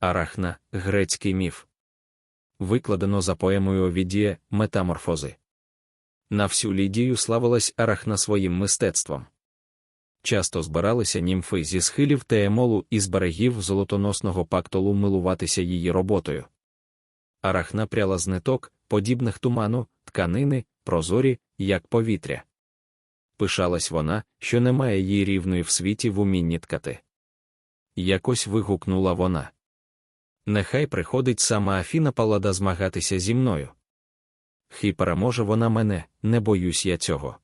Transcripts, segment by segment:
Арахна, грецький міф. Викладено за поемою Овідія Метаморфози. На всю Лідію славилась Арахна своїм мистецтвом. Часто збиралися німфи зі схилів Теемолу і з берегів золотоносного пактолу милуватися її роботою. Арахна пряла з ниток, подібних туману, тканини, прозорі, як повітря. Пишалась вона, що немає їй рівної в світі в умінні ткати. Якось вигукнула вона. Нехай приходить сама Афіна Палада змагатися зі мною. Хі переможе вона мене, не боюсь я цього.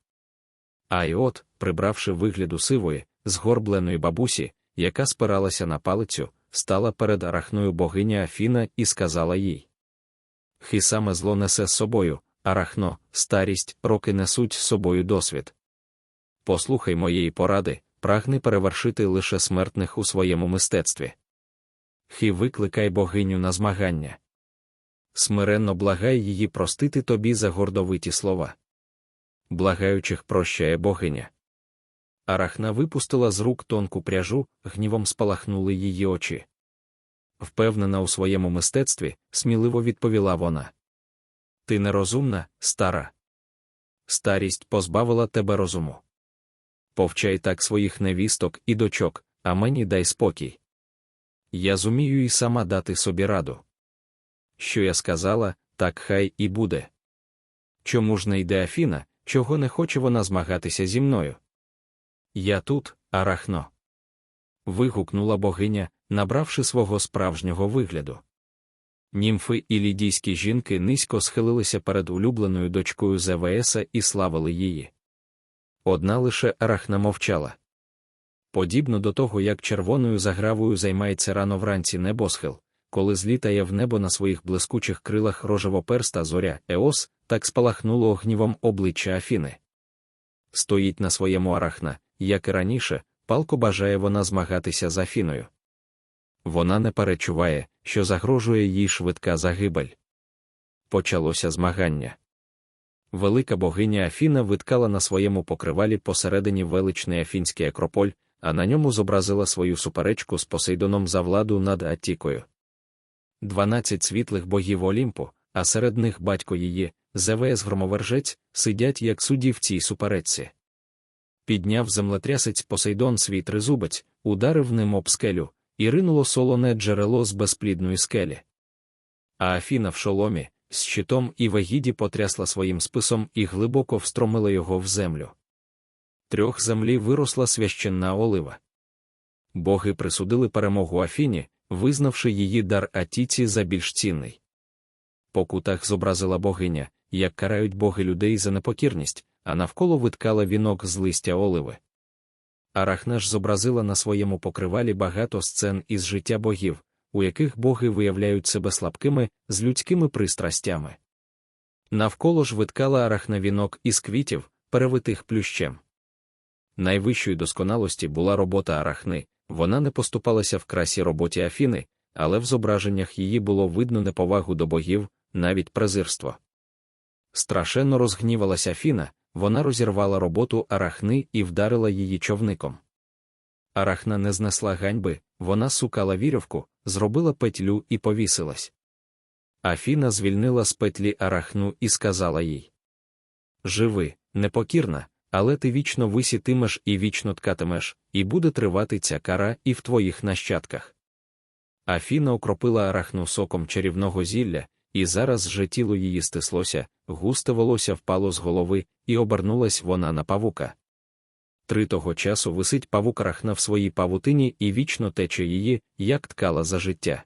А й от, прибравши вигляду сивої, згорбленої бабусі, яка спиралася на палицю, стала перед арахною богиня Афіна і сказала їй: Хі саме зло несе з собою, арахно, старість, роки несуть з собою досвід. Послухай моєї поради, прагни перевершити лише смертних у своєму мистецтві. Хі викликай богиню на змагання. Смиренно благай її простити тобі за гордовиті слова. Благаючих прощає богиня. Арахна випустила з рук тонку пряжу, гнівом спалахнули її очі. Впевнена у своєму мистецтві, сміливо відповіла вона. Ти нерозумна, стара. Старість позбавила тебе розуму. Повчай так своїх невісток і дочок, а мені дай спокій. Я зумію і сама дати собі раду. Що я сказала, так хай і буде. Чому ж не йде Афіна, чого не хоче вона змагатися зі мною? Я тут, арахно. Вигукнула богиня, набравши свого справжнього вигляду. Німфи і лідійські жінки низько схилилися перед улюбленою дочкою Зевеса і славили її. Одна лише арахна мовчала. Подібно до того, як червоною загравою займається рано вранці небосхил, коли злітає в небо на своїх блискучих крилах рожевоперста зоря Еос, так спалахнуло огнівом обличчя Афіни. Стоїть на своєму арахна, як і раніше, палко бажає вона змагатися з Афіною. Вона не перечуває, що загрожує їй швидка загибель. Почалося змагання. Велика богиня Афіна виткала на своєму покривалі посередині величний Афінський акрополь, а на ньому зобразила свою суперечку з Посейдоном за владу над Аттікою. Дванадцять світлих богів Олімпу, а серед них батько її, Зевес громовержець, сидять як судді в цій суперечці. Підняв землетрясець Посейдон свій тризубець, ударив ним об скелю, і ринуло солоне джерело з безплідної скелі. А Афіна в шоломі, з щитом і вагіді потрясла своїм списом і глибоко встромила його в землю. Трьох землі виросла священна олива. Боги присудили перемогу Афіні, визнавши її дар Атіці за більш цінний. По кутах зобразила богиня, як карають боги людей за непокірність, а навколо виткала вінок з листя оливи. Арахна ж зобразила на своєму покривалі багато сцен із життя богів, у яких боги виявляють себе слабкими з людськими пристрастями. Навколо ж виткала арахна вінок із квітів, перевитих плющем. Найвищої досконалості була робота арахни, вона не поступалася в красі роботі Афіни, але в зображеннях її було видно неповагу до богів, навіть презирство. Страшенно розгнівалася Афіна, вона розірвала роботу арахни і вдарила її човником. Арахна не знесла ганьби, вона сукала вірьовку, зробила петлю і повісилась. Афіна звільнила з петлі арахну і сказала їй: Живи, непокірна, але ти вічно висітимеш і вічно ткатимеш, і буде тривати ця кара і в твоїх нащадках. Афіна окропила арахну соком чарівного зілля, і зараз же тіло її стислося, густе волосся впало з голови, і обернулась вона на павука. Три того часу висить павук арахна в своїй павутині і вічно тече її, як ткала за життя.